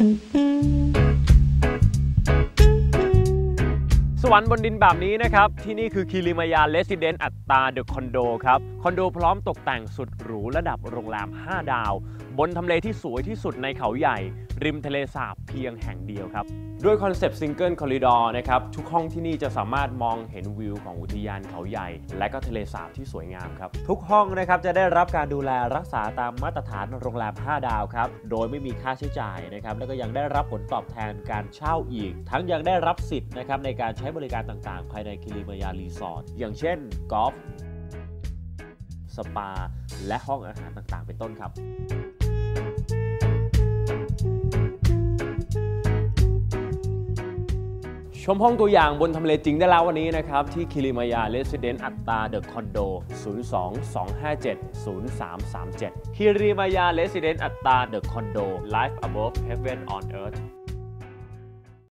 สวรรค์บนดินแบบนี้นะครับ ที่นี่คือคิริมายาเลสิเดนต์อัตตาเดอะคอนโดครับ คอนโดพร้อมตกแต่งสุดหรูระดับโรงแรม 5 ดาวบนทำเลที่สวยที่สุดในเขาใหญ่ ริมทะเลสาบเพียงแห่งเดียวครับ ด้วยคอนเซปต์ซิงเกิลคอริดอร์นะครับ ทุกห้องที่นี่จะสามารถมองเห็นวิวของอุทยานเขาใหญ่ และก็ทะเลสาบที่สวยงามครับ ทุกห้องนะครับจะได้รับการดูแลรักษาตามมาตรฐานโรงแรม 5 ดาวครับ โดยไม่มีค่าใช้จ่ายนะครับ แล้วก็ยังได้รับผลตอบแทนการเช่าอีก ทั้งยังได้รับสิทธิ์นะครับในการใช้บริการต่างๆ ภายในคิริมายารีสอร์ท อย่างเช่นกอล์ฟ สปา และห้องอาหารต่างๆ เป็นต้นครับ มห้องตัวอย่างบนทำเลจริงได้แล้ววันนี้นะครับ ที่คิริมายาเลสเดนอัตตาเดอะคอนโด 02-257-0337 คิริมายาเลสเดนอัตตาเดอะคอนโด Life above heaven on earth